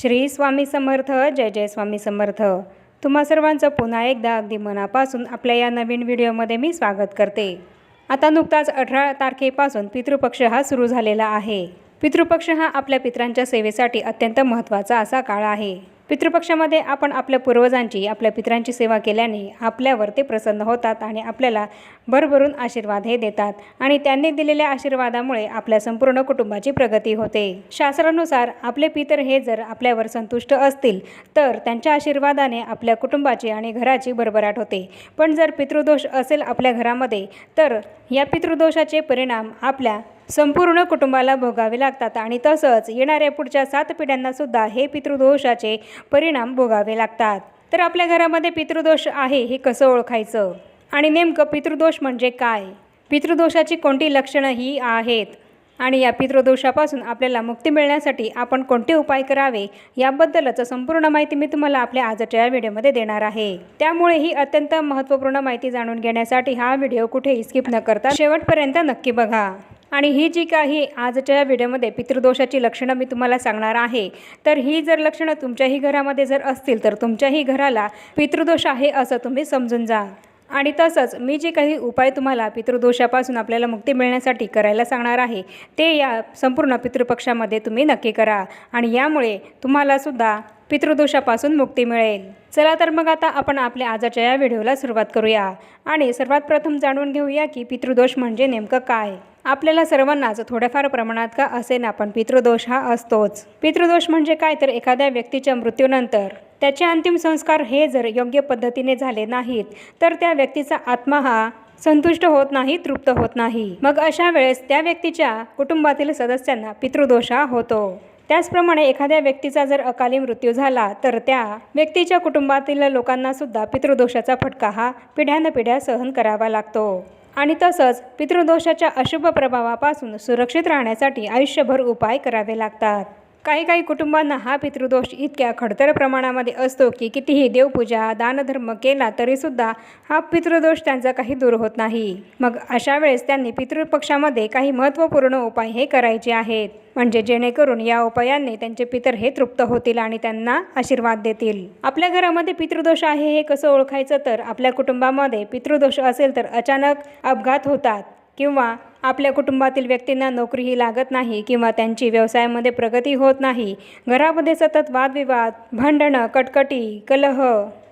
श्री स्वामी समर्थ जय जय स्वामी समर्थ. तुम्हा सर्वांचं पुन्हा एकदा अगदी मनापासून आपल्या या नवीन व्हिडिओमध्ये मी स्वागत करते. आता नुकताच अठरा तारखेपासून पितृपक्ष हा सुरू झालेला आहे. पितृपक्ष हा आपल्या पित्रांच्या सेवेसाठी अत्यंत महत्त्वाचा असा काळ आहे. पितृपक्षामध्ये आपण आपल्या पूर्वजांची आपल्या पितरांची सेवा केल्याने आपल्यावर ते प्रसन्न होतात आणि आपल्याला भरभरून आशीर्वाद हे देतात. आणि त्यांनी दिलेल्या आशीर्वादामुळे आपल्या संपूर्ण कुटुंबाची प्रगती होते. शास्त्रानुसार आपले पितर हे जर आपल्यावर संतुष्ट असतील तर त्यांच्या आशीर्वादाने आपल्या कुटुंबाची आणि घराची भरभराट होते. पण जर पितृदोष असेल आपल्या घरामध्ये तर या पितृदोषाचे परिणाम आपल्या संपूर्ण कुटुंबाला भोगावे लागतात आणि तसंच येणाऱ्या पुढच्या सात पिढ्यांनासुद्धा हे पितृदोषाचे परिणाम भोगावे लागतात. तर आपल्या घरामध्ये पितृदोष आहे हे कसं ओळखायचं? आणि नेमकं पितृदोष म्हणजे काय? पितृदोषाची कोणती लक्षणं ही आहेत? आणि या पितृदोषापासून आपल्याला मुक्ती मिळण्यासाठी आपण कोणते उपाय करावे? याबद्दलच संपूर्ण माहिती मी तुम्हाला आपल्या आजच्या या व्हिडिओमध्ये देणार आहे. त्यामुळे ही अत्यंत महत्त्वपूर्ण माहिती जाणून घेण्यासाठी हा व्हिडिओ कुठेही स्किप न करता शेवटपर्यंत नक्की बघा. आणि ही जी काही आजच्या या व्हिडिओमध्ये पितृदोषाची लक्षणं मी तुम्हाला सांगणार आहे तर ही जर लक्षणं तुमच्याही घरामध्ये जर असतील तर तुमच्याही घराला पितृदोष आहे असं तुम्ही समजून जा. आणि तसंच मी जे काही उपाय तुम्हाला पितृदोषापासून आपल्याला मुक्ती मिळण्यासाठी करायला सांगणार आहे ते या संपूर्ण पितृपक्षामध्ये तुम्ही नक्की करा. आणि यामुळे तुम्हालासुद्धा पितृदोषापासून मुक्ती मिळेल. चला तर मग आता आपण आपल्या आजच्या या व्हिडिओला सुरुवात करूया. आणि सर्वात प्रथम जाणून घेऊया की पितृदोष म्हणजे नेमकं काय? आपल्याला सर्वांनाच थोड्याफार प्रमाणात का असे ना पण पितृदोष हा असतोच. पितृदोष म्हणजे काय? तर एखाद्या व्यक्तीच्या मृत्यूनंतर त्याचे अंतिम संस्कार हे जर योग्य पद्धतीने झाले नाहीत तर त्या व्यक्तीचा आत्मा हा संतुष्ट होत नाही तृप्त होत नाही. मग अशा वेळेस त्या व्यक्तीच्या कुटुंबातील सदस्यांना पितृदोष हा होतो. त्याचप्रमाणे एखाद्या व्यक्तीचा जर अकाली मृत्यू झाला तर त्या व्यक्तीच्या कुटुंबातील लोकांना सुद्धा पितृदोषाचा फटका हा पिढ्यानपिढ्या सहन करावा लागतो. आणि तसंच पितृदोषाच्या अशुभ प्रभावापासून सुरक्षित राहण्यासाठी आयुष्यभर उपाय करावे लागतात. काही काही कुटुंबांना हा पितृदोष इतक्या खडतर प्रमाणामध्ये असतो की कितीही देवपूजा दानधर्म केला तरीसुद्धा हा पितृदोष त्यांचा काही दूर होत नाही. मग अशा वेळेस त्यांनी पितृपक्षामध्ये काही महत्त्वपूर्ण उपाय हे करायचे आहेत. म्हणजे जेणेकरून या उपायांनी त्यांचे पितर हे तृप्त होतील आणि त्यांना आशीर्वाद देतील. आपल्या घरामध्ये पितृदोष आहे हे कसं ओळखायचं? तर आपल्या कुटुंबामध्ये पितृदोष असेल तर अचानक अपघात होतात. किंवा आपल्या कुटुंबातील व्यक्तींना नोकरीही लागत नाही किंवा त्यांची व्यवसायामध्ये प्रगती होत नाही घरामध्ये सतत वादविवाद भांडणं कटकटी कलह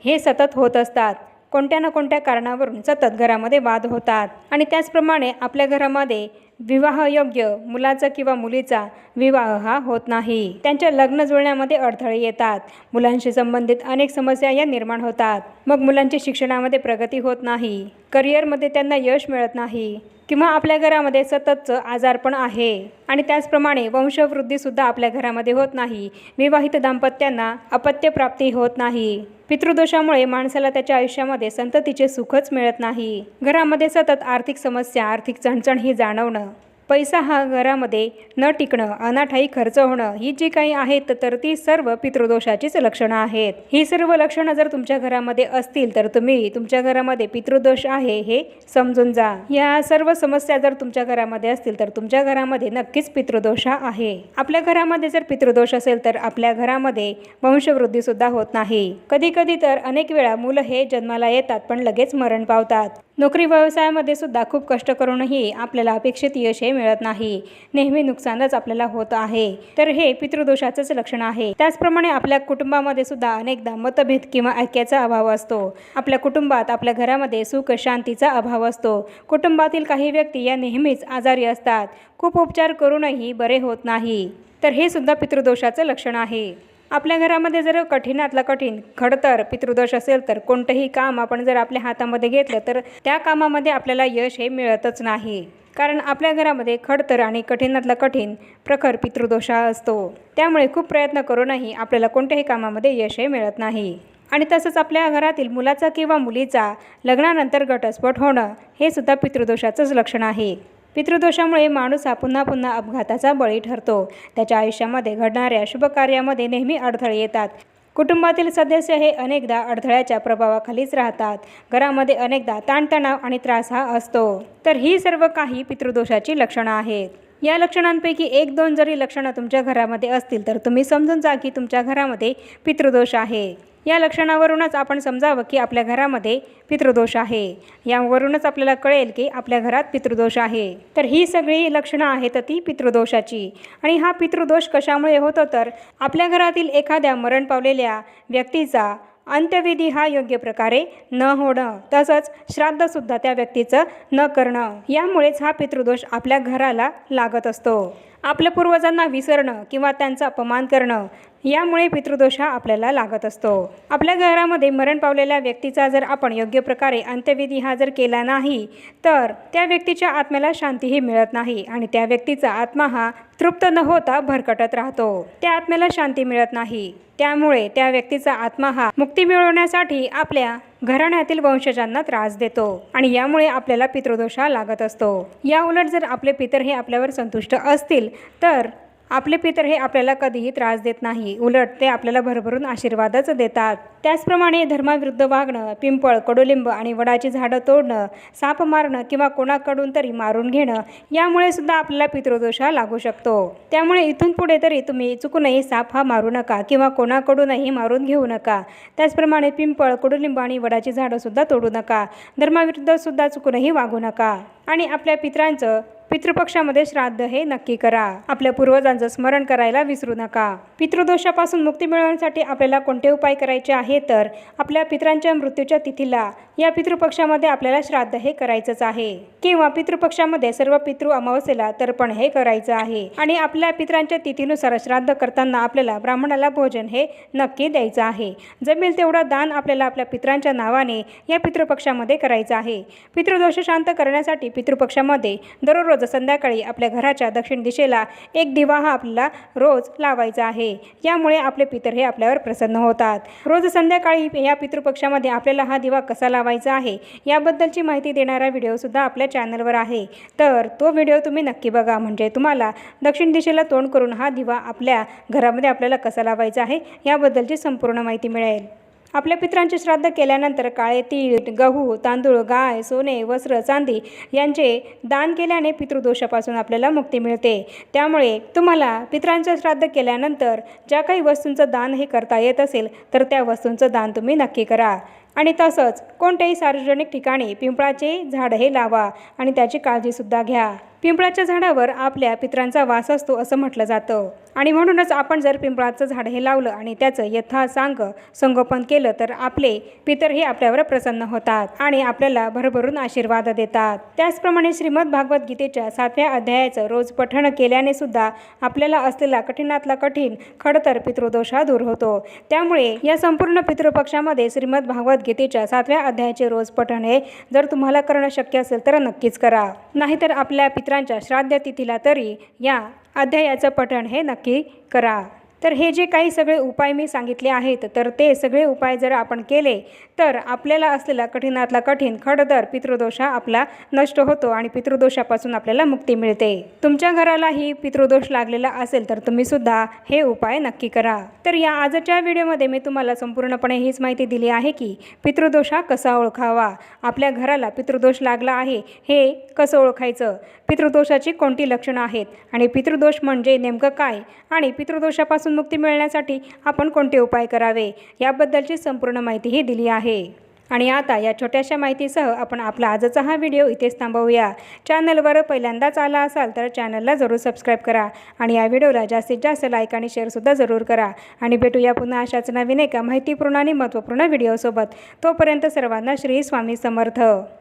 हे सतत होत असतात. कोणत्या ना कोणत्या कारणावरून सतत घरामध्ये वाद होतात आणि त्याचप्रमाणे आपल्या घरामध्ये विवाहयोग्य मुलाचा किंवा मुलीचा विवाह हा होत नाही. त्यांच्या लग्न जुळण्यामध्ये अडथळे येतात. मुलांशी संबंधित अनेक समस्या या निर्माण होतात. मग मुलांची शिक्षणामध्ये प्रगती होत नाही. करिअरमध्ये त्यांना यश मिळत नाही. किंवा आपल्या घरामध्ये सततचं आजारपण आहे. आणि त्याचप्रमाणे वंशवृद्धीसुद्धा आपल्या घरामध्ये होत नाही. विवाहित दाम्पत्यांना अपत्यप्राप्ती होत नाही. पितृदोषामुळे माणसाला त्याच्या आयुष्यामध्ये संततीचे सुखच मिळत नाही. घरामध्ये सतत आर्थिक समस्या आर्थिक चणचण ही जाणवणं. पैसा हा घरामध्ये न टिकणं अनाठाई खर्च होणं ही जी काही आहेत तर ती सर्व पितृदोषाचीच लक्षणं आहेत. ही सर्व लक्षणं जर तुमच्या घरामध्ये असतील तर तुम्ही तुमच्या घरामध्ये पितृदोष आहे हे समजून जा. या सर्व समस्या जर तुमच्या घरामध्ये असतील तर तुमच्या घरामध्ये नक्कीच पितृदोष आहे. आपल्या घरामध्ये जर पितृदोष असेल तर आपल्या घरामध्ये वंशवृद्धी सुद्धा होत नाही. कधी कधी तर अनेक वेळा मुलं हे जन्माला येतात पण लगेच मरण पावतात. नोकरी व्यवसायामध्ये सुद्धा खूप कष्ट करूनही आपल्याला अपेक्षित यश हे मिळत नाही. नेहमी नुकसानच आपल्याला होत आहे. तर हे पितृदोषाचंच लक्षण आहे. त्याचप्रमाणे आपल्या कुटुंबामध्ये सुद्धा अनेकदा मतभेद किंवा ऐक्याचा अभाव असतो. आपल्या कुटुंबात आपल्या घरामध्ये सुख शांतीचा अभाव असतो. कुटुंबातील काही व्यक्ती या नेहमीच आजारी असतात. खूप उपचार करूनही बरे होत नाही. तर हे सुद्धा पितृदोषाचं लक्षण आहे. आपल्या घरामध्ये जर कठीणातला कठीण खडतर पितृदोष असेल तर कोणतंही काम आपण जर आपल्या हातामध्ये घेतलं तर त्या कामामध्ये आपल्याला यश हे मिळतच नाही. कारण आपल्या घरामध्ये खडतर आणि कठीणातला कठीण प्रखर पितृदोषा असतो. त्यामुळे खूप प्रयत्न करूनही आपल्याला कोणत्याही कामामध्ये यश हे मिळत नाही. आणि तसंच आपल्या घरातील मुलाचा किंवा मुलीचा लग्नानंतर घटस्फोट होणं हे सुद्धा पितृदोषाचंच लक्षण आहे. पितृदोषामुळे माणूस हा पुन्हा पुन्हा अपघाताचा बळी ठरतो. त्याच्या आयुष्यामध्ये घडणाऱ्या शुभ कार्यामध्ये नेहमी अडथळे येतात. कुटुंबातील सदस्य हे अनेकदा अडथळ्याच्या प्रभावाखालीच राहतात. घरामध्ये अनेकदा ताणतणाव आणि त्रास हा असतो. तर ही सर्व काही पितृदोषाची लक्षणं आहेत. या लक्षणांपैकी एक दोन जरी लक्षणं तुमच्या घरामध्ये असतील तर तुम्ही समजून जा की तुमच्या घरामध्ये पितृदोष आहे. या लक्षणावरूनच आपण समजावं की आपल्या घरामध्ये पितृदोष आहे. यावरूनच आपल्याला कळेल की आपल्या घरात पितृदोष आहे. तर ही सगळी लक्षणं आहेत ती पितृदोषाची. आणि हा पितृदोष कशामुळे होतो तर आपल्या घरातील एखाद्या मरण पावलेल्या व्यक्तीचा अंत्यविधी हा योग्य प्रकारे न होणं तसंच श्राद्धसुद्धा त्या व्यक्तीचं न करणं यामुळेच हा पितृदोष आपल्या घराला लागत असतो. आपल्या पूर्वजांना विसरणं किंवा त्यांचा अपमान करणं यामुळे पितृदोष हा आपल्याला लागत असतो. आपल्या घरामध्ये मरण पावलेल्या व्यक्तीचा जर आपण योग्य प्रकारे अंत्यविधी हा जर केला नाही तर त्या व्यक्तीच्या आत्म्याला शांतीही मिळत नाही आणि त्या व्यक्तीचा आत्मा हा तृप्त न होता भरकटत राहतो. त्या आत्म्याला शांती मिळत नाही. त्यामुळे त्या व्यक्तीचा आत्मा हा मुक्ती मिळवण्यासाठी आपल्या घराण्यातील वंशजांना त्रास देतो आणि यामुळे आपल्याला पितृदोष लागत असतो. या उलट जर आपले पितर हे आपल्यावर संतुष्ट असतील तर आपले पितर हे आपल्याला कधीही त्रास देत नाही. उलट ते आपल्याला भरभरून आशीर्वादच देतात. त्याचप्रमाणे धर्माविरुद्ध वागणं पिंपळ कडुलिंब आणि वडाची झाडं तोडणं साप मारणं किंवा कोणाकडून तरी मारून घेणं यामुळे सुद्धा आपल्याला पितृदोष हा लागू शकतो. त्यामुळे इथून पुढे तरी तुम्ही चुकूनही साप हा मारू नका किंवा कोणाकडूनही मारून घेऊ नका. त्याचप्रमाणे पिंपळ कडुलिंब आणि वडाची झाडं सुद्धा तोडू नका. धर्माविरुद्ध सुद्धा चुकूनही वागू नका. आणि आपल्या पित्रांचं पितृपक्षामध्ये श्राद्ध हे नक्की करा. आपल्या पूर्वजांचं स्मरण करायला विसरू नका. पितृदोषापासून मुक्ती मिळवण्यासाठी आपल्याला कोणते उपाय करायचे आहे तर आपल्या पित्रांच्या मृत्यूच्या तिथीला या पितृपक्षामध्ये आपल्याला श्राद्ध हे करायचंच आहे. किंवा पितृपक्षामध्ये सर्व पितृ अमावस्येला तर्पण हे करायचं आहे. आणि आपल्या पित्रांच्या तिथीनुसार श्राद्ध करताना आपल्याला ब्राह्मणाला भोजन हे नक्की द्यायचं आहे. जमेल तेवढा दान आपल्याला आपल्या पित्रांच्या नावाने या पितृपक्षामध्ये करायचं आहे. पितृदोष शांत करण्यासाठी पितृपक्षामध्ये दररोज रोज संध्याकाळी आपल्या घराच्या दक्षिण दिशेला एक दिवा हा आपल्याला रोज लावायचा आहे. यामुळे आपले पितर हे आपल्यावर प्रसन्न होतात. रोज संध्याकाळी या पितृपक्षामध्ये आपल्याला हा दिवा कसा लावायचा आहे याबद्दलची माहिती देणारा व्हिडिओसुद्धा आपल्या चॅनलवर आहे. तर तो व्हिडिओ तुम्ही नक्की बघा. म्हणजे तुम्हाला दक्षिण दिशेला तोंड करून हा दिवा आपल्या घरामध्ये आपल्याला कसा लावायचा आहे याबद्दलची संपूर्ण माहिती मिळेल. आपल्या पित्रांचे श्राद्ध केल्यानंतर काळे तीळ गहू तांदूळ गाय सोने वस्त्र चांदी यांचे दान केल्याने पितृदोषापासून आपल्याला मुक्ती मिळते. त्यामुळे तुम्हाला पित्रांचे श्राद्ध केल्यानंतर ज्या काही वस्तूंचं दान हे करता येत असेल तर त्या वस्तूंचं दान तुम्ही नक्की करा. आणि तसंच कोणत्याही सार्वजनिक ठिकाणी पिंपळाचे झाड हे लावा आणि त्याची काळजीसुद्धा घ्या. पिंपळाच्या झाडावर आपल्या पित्रांचा वास असतो असं म्हटलं जातं. आणि म्हणूनच आपण जर पिंपळाचं झाड हे लावलं आणि त्याचं यथासांग संगोपन केलं तर आपले पितर हे आपल्यावर प्रसन्न होतात आणि आपल्याला भरभरून आशीर्वाद देतात. त्याचप्रमाणे श्रीमद भागवत गीतेच्या सातव्या अध्यायाचं रोज पठण केल्याने सुद्धा आपल्याला असलेला कठीणातला कठीण खडतर पितृदोष हा दूर होतो. त्यामुळे या संपूर्ण पितृपक्षामध्ये श्रीमद भागवत गीतेच्या सातव्या अध्यायाचे रोज पठण हे जर तुम्हाला करणं शक्य असेल तर नक्कीच करा. नाहीतर आपल्या पित्रांच्या श्राद्ध तिथीला तरी या अध्यायाचं पठण हे नक्की करा. तर हे जे काही सगळे उपाय मी सांगितले आहेत तर ते सगळे उपाय जर आपण केले तर आपल्याला असलेला कठीणातला कठीण खडदर पितृदोष आपला नष्ट होतो आणि पितृदोषापासून आपल्याला मुक्ती मिळते. तुमच्या घरालाही पितृदोष लागलेला असेल तर तुम्हीसुद्धा हे उपाय नक्की करा. तर या आजच्या व्हिडिओमध्ये मी तुम्हाला संपूर्णपणे हीच माहिती दिली आहे की पितृदोष हा कसा ओळखावा? आपल्या घराला पितृदोष लागला आहे हे कसं ओळखायचं? पितृदोषाची कोणती लक्षणं आहेत? आणि पितृदोष म्हणजे नेमकं काय? आणि पितृदोषापासून मुक्ती मिळण्यासाठी आपण कोणते उपाय करावे? याबद्दलची संपूर्ण माहितीही दिली आहे. आणि आता या छोट्याशा माहितीसह आपण आपला आजचा हा व्हिडिओ इथेच थांबवूया. चॅनलवर पहिल्यांदाच आला असाल तर चॅनलला जरूर सबस्क्राईब करा आणि या व्हिडिओला जास्तीत जास्त लाईक आणि शेअरसुद्धा जरूर करा. आणि भेटूया पुन्हा अशाच नवीन एका माहितीपूर्ण आणि महत्त्वपूर्ण व्हिडिओसोबत. तोपर्यंत सर्वांना श्री स्वामी समर्थ.